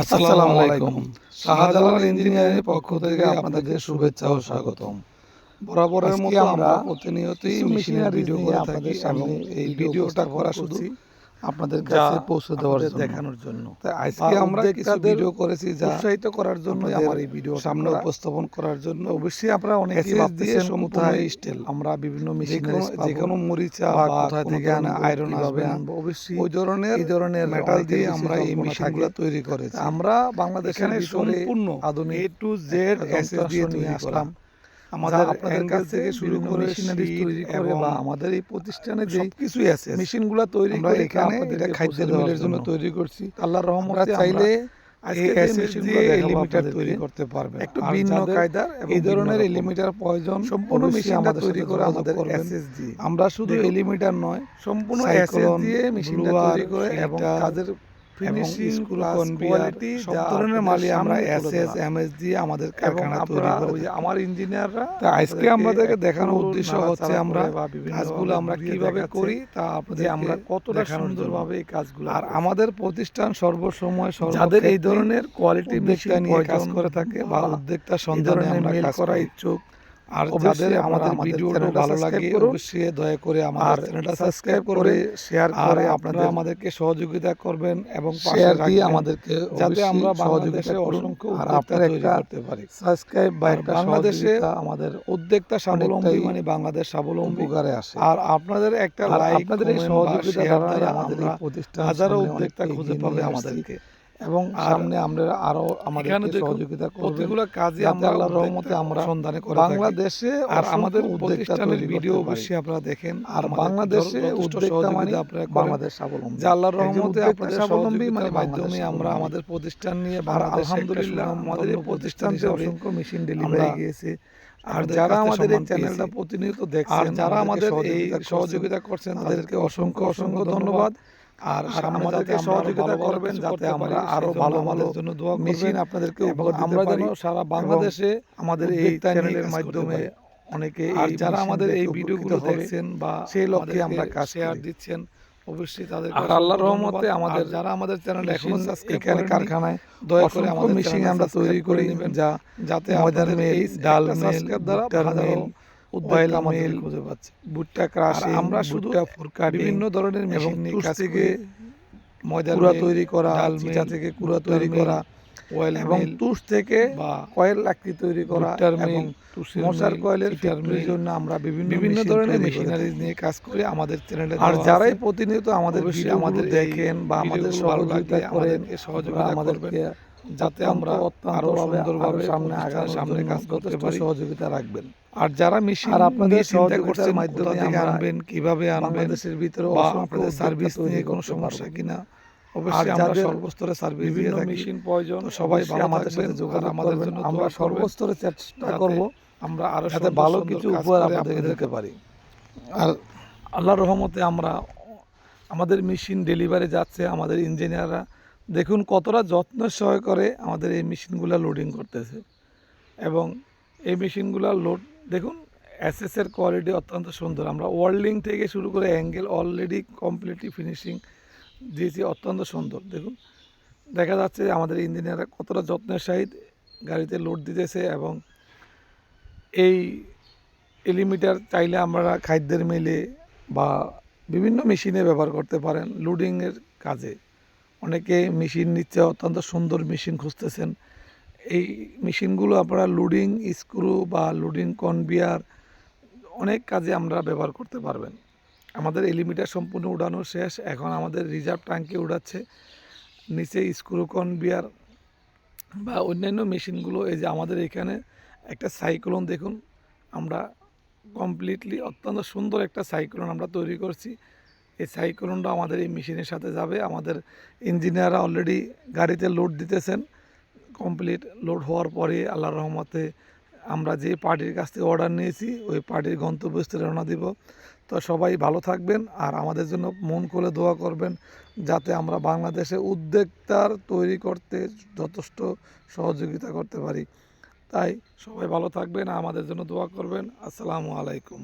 আসসালামু আলাইকুম। শাহজালাল ইঞ্জিনিয়ারিং পক্ষ থেকে আপনাদের শুভেচ্ছা ও স্বাগতম। বরাবরের মতো আমরা প্রতিনিয়তই মেশিনের ভিডিও করে থাকি এবং এই ভিডিওটা করা শুধু আপনাদের কাছে পৌঁছে দেওয়ার জন্য। দেখানোর জন্য। আজকে আমরা কিছু ভিডিও করেছি যা উৎসাহিত করার জন্য আমার এই ভিডিও সামনে উপস্থাপন করার জন্য অবশ্যই আপনারা অনেকে দিয়ে স্টিল আমরা বিভিন্ন মেশিনের যে কোনো মরিচা বা কোথা থেকে আনা আয়রন আসবে। অবশ্যই ওই ধরনের এই ধরনের মেটাল দিয়ে আমরা এই মেশিনগুলো তৈরি করেছি। আমরা বাংলাদেশের সম্পূর্ণ আধুনিক এ টু জেড এসএস দিয়ে নিয়ে আসলাম। আমাদের আপনাদের কাছ থেকে শুরু করে মেশিনারি তৈরি করে বা আমাদের এই প্রতিষ্ঠানে যে কিছুই আছে মেশিনগুলো তৈরি করে এখানে এটা খাদ্যের মিলের জন্য তৈরি করছি। আল্লাহর রহমতে চাইলে আজকে মেশিন দিয়ে লিমিটার তৈরি করতে পারবে একটু ভিন্ন কায়দা এই ধরনের লিমিটার প্রয়োজন সম্পূর্ণ মেশিনটা তৈরি করে আমাদের আমরা শুধু এলিমিটার নয় সম্পূর্ণ দিয়ে মেশিনটা তৈরি করে এবং কাজের ফিনিশিং কোয়ালিটি সব ধরনের মালই আমরা এসএস এমএস দিয়ে আমাদের কারখানা তৈরি করে আমার ইঞ্জিনিয়াররা আজকে আমাদেরকে দেখানোর উদ্দেশ্য হচ্ছে আমরা কাজগুলো আমরা কীভাবে করি তা আপনাদের আমরা কতটা সুন্দরভাবে এই কাজগুলো আর আমাদের প্রতিষ্ঠান সর্বসময় যাদের এই ধরনের কোয়ালিটি নিয়ে কাজ করে থাকে বা উদ্যোক্তা সন্ধানে আমরা কাজ করা। ইচ্ছুক আর যাদের আমাদের ভিডিওটা ভালো লাগে অবশ্যই দয়া করে আমার চ্যানেলটা সাবস্ক্রাইব করে শেয়ার করে আপনারা আমাদেরকে সহযোগিতা করবেন এবং শেয়ার দিয়ে আমাদেরকে যাতে আমরা সহযোগিতা অসংখ্য আর আপনারা একটা করতে পারি। সাবস্ক্রাইব বা একটা বাংলাদেশে আমাদের উদ্যোক্তা স্বাবলম্বী মানে বাংলাদেশ স্বাবলম্বী। করে আসে। আর আপনাদের একটা লাইক আপনাদের এই সহযোগিতা দ্বারা আমাদের প্রতিষ্ঠান হাজারো উদ্যোক্তা খুঁজে পাবে আমাদেরকে। এবং সামনে আমরা আরও আমাদের সহযোগিতা করবেন। প্রতিগুলো কাজে আমরা আল্লাহর রহমতে আমরা সন্ধানে করে বাংলাদেশে আর আমাদের প্রতিষ্ঠানের ভিডিও অবশ্যই আপনারা দেখেন। আর বাংলাদেশে উদ্যোক্তা মানে আপনারা বাংলাদেশ স্বাবলম্বী। যে আল্লাহর রহমতে আপনাদের স্বাবলম্বী মানে মাধ্যমে আমরা আমাদের প্রতিষ্ঠান নিয়ে আলহামদুলিল্লাহ আমাদের প্রতিষ্ঠান থেকে অসংখ্য মেশিন ডেলিভারি গিয়েছে। আর যারা আমাদের এই চ্যানেলটা প্রতিনিয়ত দেখছেন আর যারা আমাদের এই সহযোগিতা করছেন তাদেরকে অসংখ্য অসংখ্য ধন্যবাদ। আর আমাদেরকে সহযোগিতা করবেন যাতে আমরা আরও ভালো ভালো জন্য দোয়া মেশিন আপনাদেরকে আমরা যেন সারা বাংলাদেশে আমাদের এই চ্যানেলের মাধ্যমে অনেকে আর যারা আমাদের এই ভিডিওগুলো দেখছেন বা সেই লক্ষ্যে আমরা কাজ শেয়ার দিচ্ছেন অবশ্যই তাদের আর আল্লাহর রহমতে আমাদের যারা আমাদের চ্যানেল এখনও এখানে কারখানায় দয়া করে আমাদের মেশিন আমরা তৈরি করে নেবেন যা যাতে আমাদের মেল ডাল মেল দ্বারা ভালো উদ্বাইল আমাদের খুঁজে পাচ্ছে। ভুট্টা ক্রাশ আমরা শুধু বিভিন্ন ধরনের মেশিন নিয়ে কাজ থেকে ময়দা কুড়া তৈরি করা ডাল থেকে কুড়া তৈরি করা অয়েল এবং তুষ থেকে কয়েল লাকড়ি তৈরি করা এবং মশার কয়েলের ফ্যাক্টরির জন্য আমরা বিভিন্ন বিভিন্ন ধরনের মেশিনারি নিয়ে কাজ করি আমাদের চ্যানেলে আর যারাই প্রতিনিয়ত আমাদের আমাদের দেখেন বা আমাদের সহযোগিতা করেন সহযোগিতা আমাদেরকে যাতে আমরা আরও সুন্দরভাবে সামনে আগার সামনে কাজ করতে পারি। সহযোগিতা রাখবেন। আর যারা মেশিন আর আপনাদের করছেন মাধ্যমে থেকে আনবেন কীভাবে আনবেন দেশের ভিতরে আপনাদের সার্ভিস নিয়ে কোনো সমস্যা কিনা অবশ্যই আমরা সর্বস্তরে সার্ভিস বিভিন্ন মেশিন প্রয়োজন সবাই আমাদের সাথে যোগাযোগ আমাদের জন্য আমরা সর্বস্তরে চেষ্টা করব আমরা আরও সাথে ভালো কিছু উপহার আপনাদেরকে দিতে পারি। আর আল্লাহর রহমতে আমরা আমাদের মেশিন ডেলিভারি যাচ্ছে আমাদের ইঞ্জিনিয়াররা দেখুন কতটা যত্ন সহ করে আমাদের এই মেশিনগুলো লোডিং করতেছে। এবং এই মেশিনগুলো লোড দেখুন এসএসের কোয়ালিটি অত্যন্ত সুন্দর। আমরা ওয়ার্ল্ডিং থেকে শুরু করে অ্যাঙ্গেল অলরেডি কমপ্লিটলি ফিনিশিং দিয়েছি, অত্যন্ত সুন্দর। দেখুন, দেখা যাচ্ছে যে আমাদের ইঞ্জিনিয়াররা কতটা যত্নের সহিত গাড়িতে লোড দিতেছে এবং এই এলিমিটার চাইলে আমরা খাদ্যের মেলে বা বিভিন্ন মেশিনে ব্যবহার করতে পারেন লোডিংয়ের কাজে। অনেকে মেশিন নিচ্ছে অত্যন্ত সুন্দর মেশিন খুঁজতেছেন। এই মেশিনগুলো আপনারা লোডিং, স্ক্রু বা লোডিং কনভিয়ার অনেক কাজে আমরা ব্যবহার করতে পারবেন। আমাদের এলিমিটার সম্পূর্ণ উড়ানো শেষ, এখন আমাদের রিজার্ভ ট্যাঙ্কে উড়াচ্ছে। নিচে স্ক্রু কনভিয়ার বা অন্যান্য মেশিনগুলো, এই যে আমাদের এখানে একটা সাইক্লোন দেখুন। আমরা কমপ্লিটলি অত্যন্ত সুন্দর একটা সাইক্লোন আমরা তৈরি করছি। এই সাইক্লোনটা আমাদের এই মেশিনের সাথে যাবে। আমাদের ইঞ্জিনিয়াররা অলরেডি গাড়িতে লোড দিতেছেন। কমপ্লিট লোড হওয়ার পরে আল্লাহর রহমতে আমরা যে পার্টির কাছ থেকে অর্ডার নিয়েছি, ওই পার্টির গন্তব্যস্থলে রওনা দিব। তো সবাই ভালো থাকবেন আর আমাদের জন্য মন খুলে দোয়া করবেন যাতে আমরা বাংলাদেশে উদ্যোক্তার তৈরি করতে যথেষ্ট সহযোগিতা করতে পারি। তাই সবাই ভালো থাকবেন আমাদের জন্য দোয়া করবেন। আসসালামু আলাইকুম।